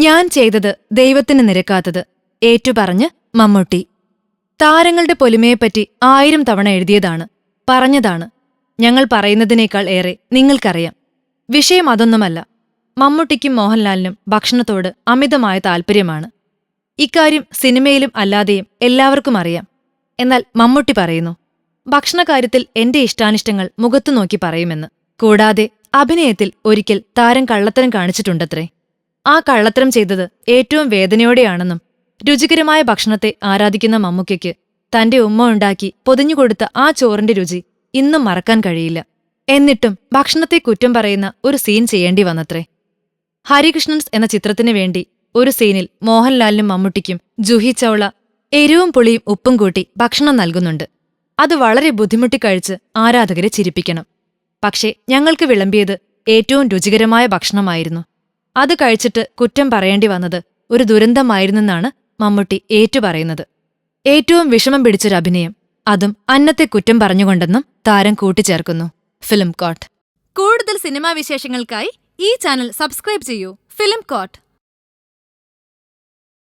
ഞാൻ ചെയ്തത് ദൈവത്തിന് നിരക്കാത്തത് ഏറ്റുപറഞ്ഞ് മമ്മൂട്ടി. താരങ്ങളുടെ പൊലിമയെപ്പറ്റി ആയിരം തവണ എഴുതിയതാണ് പറഞ്ഞതാണ്. ഞങ്ങൾ പറയുന്നതിനേക്കാൾ ഏറെ നിങ്ങൾക്കറിയാം. വിഷയം അതൊന്നുമല്ല മമ്മൂട്ടിക്കും മോഹൻലാലിനും ഭക്ഷണത്തോട് അമിതമായ താൽപ്പര്യമാണ്. ഇക്കാര്യം സിനിമയിലും അല്ലാതെയും എല്ലാവർക്കും അറിയാം. എന്നാൽ മമ്മൂട്ടി പറയുന്നു ഭക്ഷണകാര്യത്തിൽ എന്റെ ഇഷ്ടാനിഷ്ടങ്ങൾ മുഖത്തു നോക്കി പറയുമെന്ന്. കൂടാതെ അഭിനയത്തിൽ ഒരിക്കൽ താരം കള്ളത്തരം കാണിച്ചിട്ടുണ്ടത്രേ. ആ കള്ളത്തരം ചെയ്തത് ഏറ്റവും വേദനയോടെയാണെന്നും രുചികരമായ ഭക്ഷണത്തെ ആരാധിക്കുന്ന മമ്മൂക്കയ്ക്ക് തന്റെ ഉമ്മ ഉണ്ടാക്കി പൊതിഞ്ഞുകൊടുത്ത ആ ചോറിന്റെ രുചി ഇന്നും മറക്കാൻ കഴിയില്ല. എന്നിട്ടും ഭക്ഷണത്തെ കുറ്റം പറയുന്ന ഒരു സീൻ ചെയ്യേണ്ടി വന്നത്രേ. ഹരികൃഷ്ണൻസ് എന്ന ചിത്രത്തിനു വേണ്ടി ഒരു സീനിൽ മോഹൻലാലിനും മമ്മൂട്ടിക്കും ജുഹി ചൗള എരിവും പുളിയും ഉപ്പും കൂട്ടി ഭക്ഷണം നൽകുന്നുണ്ട്. അത് വളരെ ബുദ്ധിമുട്ടി കഴിച്ച് ആരാധകരെ ചിരിപ്പിക്കണം. പക്ഷേ ഞങ്ങൾക്ക് വിളമ്പിയത് ഏറ്റവും രുചികരമായ ഭക്ഷണമായിരുന്നു. അത് കഴിച്ചിട്ട് കുറ്റം പറയേണ്ടി വന്നത് ഒരു ദുരന്തമായിരുന്നെന്നാണ് മമ്മൂട്ടി ഏറ്റുപറയുന്നത്. ഏറ്റവും വിഷമം പിടിച്ചൊരു അഭിനയം. അതും അന്നത്തെ കുറ്റം പറഞ്ഞുകൊണ്ടെന്നും താരം കൂട്ടിച്ചേർക്കുന്നു. Film court. കൂടുതൽ സിനിമാ വിശേഷങ്ങൾക്കായി ഈ ചാനൽ സബ്സ്ക്രൈബ് ചെയ്യൂ. Film court.